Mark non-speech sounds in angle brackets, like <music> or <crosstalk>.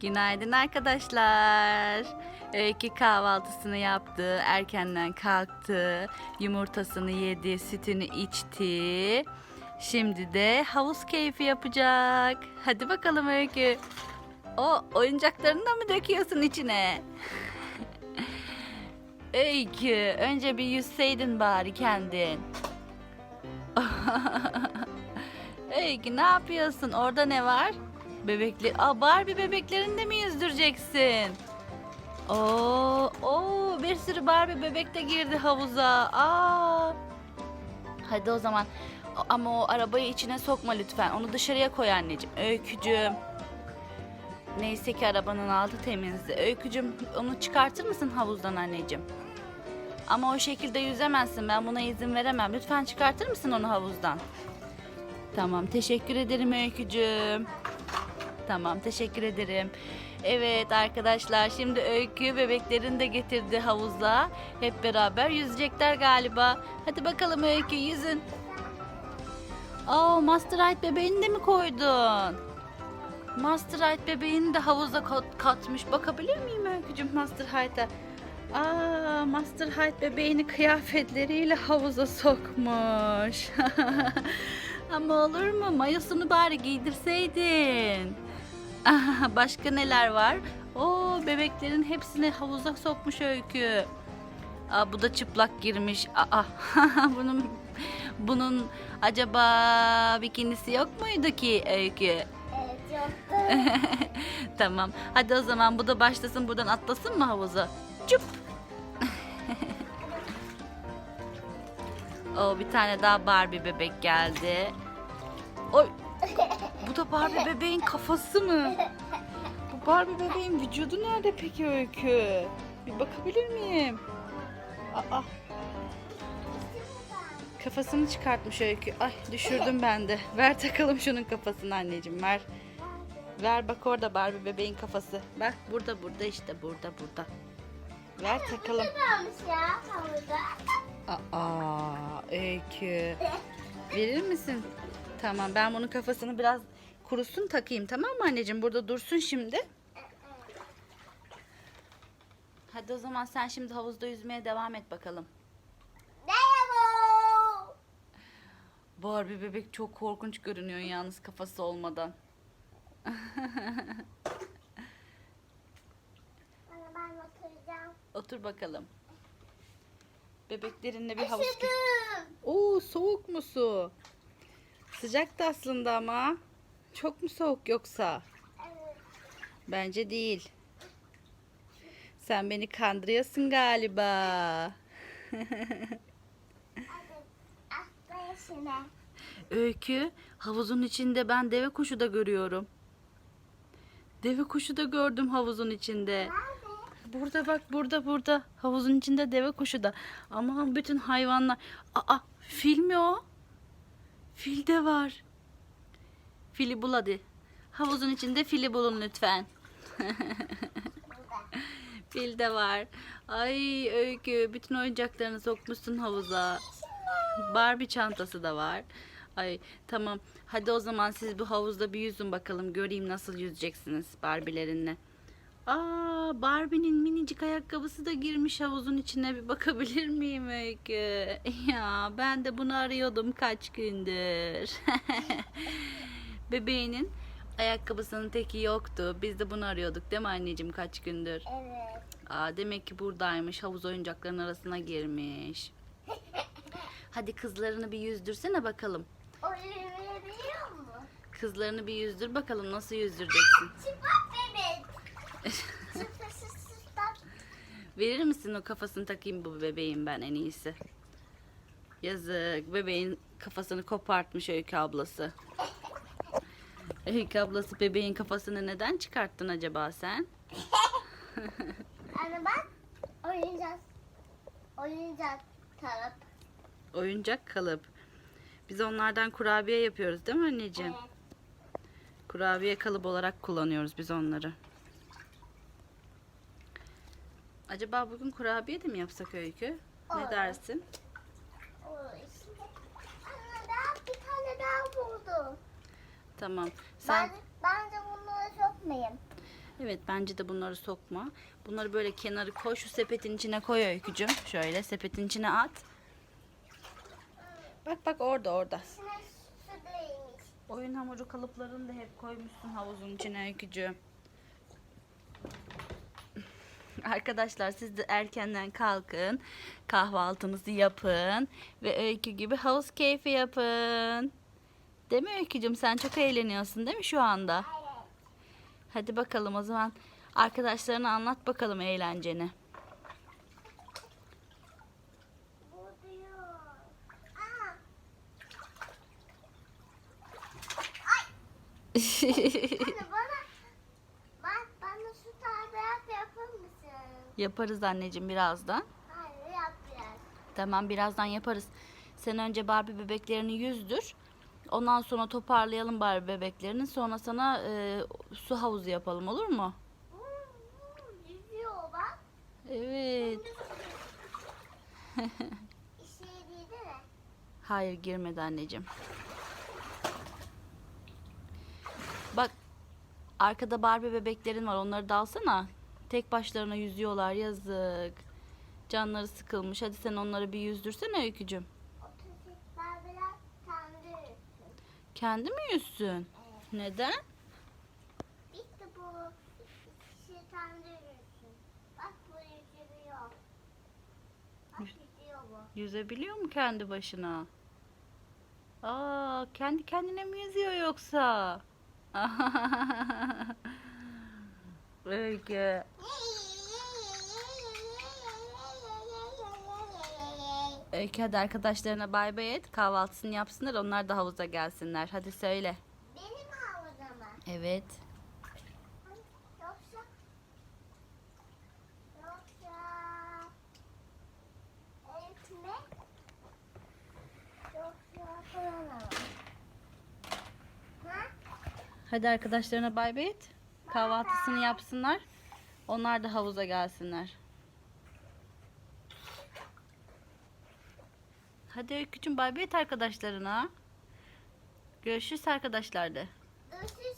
Günaydın arkadaşlar. Öykü kahvaltısını yaptı, erkenden kalktı, yumurtasını yedi, sütünü içti. Şimdi de havuz keyfi yapacak. Hadi bakalım Öykü. O oyuncaklarını da mı döküyorsun içine? <laughs> Öykü, önce bir yüzseydin bari kendin. <laughs> Öykü ne yapıyorsun? Orada ne var? Bebekli. Aa Barbie bebeklerini de mi yüzdüreceksin? Oo, oo bir sürü Barbie bebek de girdi havuza. Aa. Hadi o zaman. Ama o arabayı içine sokma lütfen. Onu dışarıya koy anneciğim. Öykücüğüm. Neyse ki arabanın altı temizdi. Öykücüğüm onu çıkartır mısın havuzdan anneciğim? Ama o şekilde yüzemezsin. Ben buna izin veremem. Lütfen çıkartır mısın onu havuzdan? Tamam, teşekkür ederim Öykücüğüm. Tamam, teşekkür ederim. Evet arkadaşlar, şimdi Öykü bebeklerini de getirdi havuza. Hep beraber yüzecekler galiba. Hadi bakalım Öykü yüzün. Aa, Master Ride bebeğini de mi koydun? Master Ride bebeğini de havuza kat- katmış. Bakabilir miyim Öykücüğüm Master Ride'a? Aa, Master Hyde bebeğini kıyafetleriyle havuza sokmuş. <laughs> Ama olur mu? Mayosunu bari giydirseydin. <laughs> Başka neler var? Oo, bebeklerin hepsini havuza sokmuş Öykü. Aa, bu da çıplak girmiş. Aa, <laughs> bunun bunun acaba bikinisi yok muydu ki Öykü? Evet <laughs> tamam. Hadi o zaman bu da başlasın buradan atlasın mı havuza? Cüp. o bir tane daha Barbie bebek geldi. Oy. Da Barbie bebeğin kafası mı? Bu Barbie bebeğin vücudu nerede peki Öykü? Bir bakabilir miyim? Aa. Kafasını çıkartmış Öykü. Ay düşürdüm ben de. Ver takalım şunun kafasını anneciğim ver. Ver bak orada Barbie bebeğin kafası. Bak burada burada işte burada burada. Ver takalım. Aa Öykü. Verir misin? Tamam ben bunun kafasını biraz kurusun takayım tamam mı anneciğim? Burada dursun şimdi. Hadi o zaman sen şimdi havuzda yüzmeye devam et bakalım. Merhaba. Barbie bebek çok korkunç görünüyor yalnız kafası olmadan. Bana ben oturacağım. Otur bakalım. Bebeklerinle bir havuz... Oo soğuk mu su? Sıcak da aslında ama. Çok mu soğuk yoksa? Evet. Bence değil. Sen beni kandırıyorsun galiba. <laughs> Öykü, havuzun içinde ben deve kuşu da görüyorum. Deve kuşu da gördüm havuzun içinde. Nerede? Burada bak burada burada. Havuzun içinde deve kuşu da. Aman bütün hayvanlar. Aa fil mi o? Fil de var. Fili bul hadi. Havuzun içinde fili bulun lütfen. <laughs> Fil de var. Ay Öykü bütün oyuncaklarını sokmuşsun havuza. Barbie çantası da var. Ay tamam. Hadi o zaman siz bu havuzda bir yüzün bakalım. Göreyim nasıl yüzeceksiniz Barbie'lerinle. Aa Barbie'nin minicik ayakkabısı da girmiş havuzun içine bir bakabilir miyim Öykü? <laughs> Ya ben de bunu arıyordum kaç gündür. <laughs> Bebeğinin ayakkabısının teki yoktu. Biz de bunu arıyorduk değil mi anneciğim kaç gündür? Evet. Aa, demek ki buradaymış. Havuz oyuncaklarının arasına girmiş. <laughs> Hadi kızlarını bir yüzdürsene bakalım. O mu? Kızlarını bir yüzdür bakalım nasıl yüzdüreceksin. <laughs> Çıplak bebek. Çıplasız <laughs> çıplak. Verir misin o kafasını takayım bu bebeğin ben en iyisi. Yazık bebeğin kafasını kopartmış Öykü ablası. Öykü ablası bebeğin kafasını neden çıkarttın acaba sen? Anne bak. Oyuncak. Oyuncak taraf. Oyuncak kalıp. Biz onlardan kurabiye yapıyoruz değil mi anneciğim? Evet. Kurabiye kalıp olarak kullanıyoruz biz onları. Acaba bugün kurabiye de mi yapsak Öykü? Ne Olur. dersin? O işte. Anne ben bir tane daha buldum. Tamam. Sen Ben, bence bunları sokmayayım. Evet bence de bunları sokma. Bunları böyle kenarı koy. Şu sepetin içine koy öykücüm. Şöyle sepetin içine at. Bak bak orada orada. Oyun hamuru kalıplarını da hep koymuşsun havuzun içine öykücüğüm. <laughs> Arkadaşlar siz de erkenden kalkın. Kahvaltınızı yapın. Ve öykü gibi havuz keyfi yapın. Değil mi öykücüm? Sen çok eğleniyorsun değil mi şu anda? Evet. Hadi bakalım o zaman arkadaşlarına anlat bakalım eğlenceni. Bu diyor. Aa. Anne <laughs> bana ben bana şu tadilat yapar mısın? Yaparız anneciğim birazdan. Hayır yap biraz. Tamam birazdan yaparız. Sen önce Barbie bebeklerini yüzdür. Ondan sonra toparlayalım Barbie bebeklerini. Sonra sana e, su havuzu yapalım olur mu? Hmm, Yüzüyor bak. Evet. <laughs> İşe değil mi? Hayır girmedi anneciğim. Bak arkada Barbie bebeklerin var. Onları da alsana. Tek başlarına yüzüyorlar yazık. Canları sıkılmış. Hadi sen onları bir yüzdürsene öykücüm. Kendi mi yüzsün? Evet. Neden? Bitti bu. Tanrı üstün. Bak bu yüzüyor. Bak yüzüyor bu. Yüzebiliyor mu kendi başına? Aa, kendi kendine mi yüzüyor yoksa? <laughs> Öykü. Öykü hadi arkadaşlarına bay bay et. Kahvaltısını yapsınlar. Onlar da havuza gelsinler. Hadi söyle. Benim havuzuma. Evet. Yoksa yoksa yoksa? Hadi arkadaşlarına bay bay et. Kahvaltısını yapsınlar. Onlar da havuza gelsinler. Hadi Öykücüğüm bay bay et arkadaşlarına. Görüşürüz arkadaşlar de. Görüşürüz